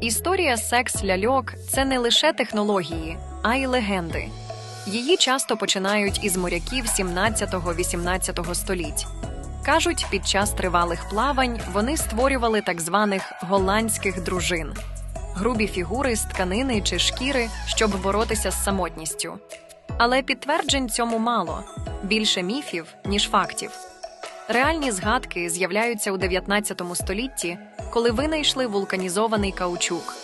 Історія секс-ляльок це не лише технології, а й легенди. Її часто починають із моряків 17-18 століть. Кажуть, під час тривалих плавань вони створювали так званих голландських дружин грубі фігури з тканини чи шкіри, щоб боротися з самотністю. Але підтверджень цьому мало більше міфів, ніж фактів. Реальні згадки з'являються у 19 столітті, коли винайшли вулканізований каучук.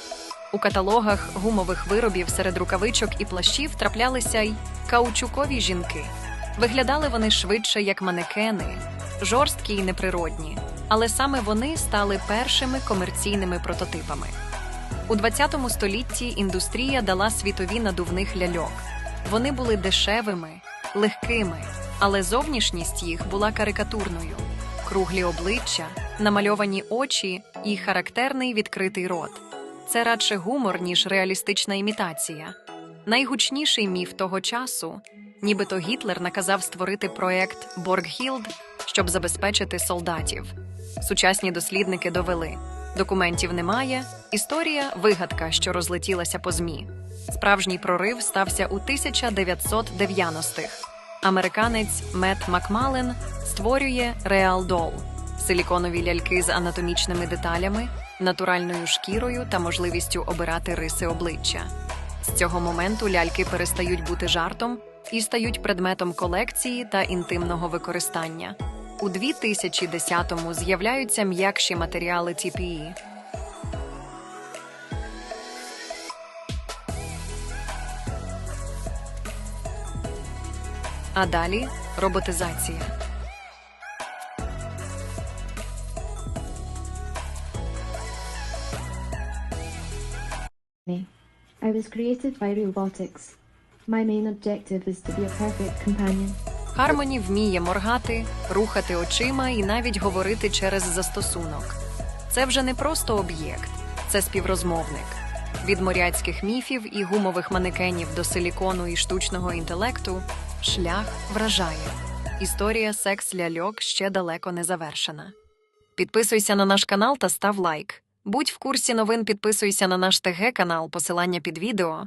У каталогах гумових виробів серед рукавичок і плащів траплялися й каучукові жінки. Виглядали вони швидше як манекени, жорсткі й неприродні, але саме вони стали першими комерційними прототипами. У 20 столітті індустрія дала світові надувних ляльок. Вони були дешевими, легкими, але зовнішність їх була карикатурною: круглі обличчя, намальовані очі і характерний відкритий рот. Це радше гумор, ніж реалістична імітація. Найгучніший міф того часу, нібито Гітлер наказав створити проект Боргхілд, щоб забезпечити солдатів. Сучасні дослідники довели: документів немає, історія вигадка, що розлетілася по ЗМІ. Справжній прорив стався у 1990-х. Американець Мет Макмален створює Реал Дол силіконові ляльки з анатомічними деталями, натуральною шкірою та можливістю обирати риси обличчя. З цього моменту ляльки перестають бути жартом і стають предметом колекції та інтимного використання. У 2010-му з'являються м'якші матеріали TPE. А далі роботизація. I was created by robotics. My main objective is to be a perfect companion. Хармоні вміє моргати, рухати очима і навіть говорити через застосунок. Це вже не просто об'єкт, це співрозмовник. Від моряцьких міфів і гумових манекенів до силікону і штучного інтелекту шлях вражає. Історія секс-ляльок ще далеко не завершена. Підписуйся на наш канал та став лайк. Будь в курсі новин, підписуйся на наш ТГ канал, посилання під відео.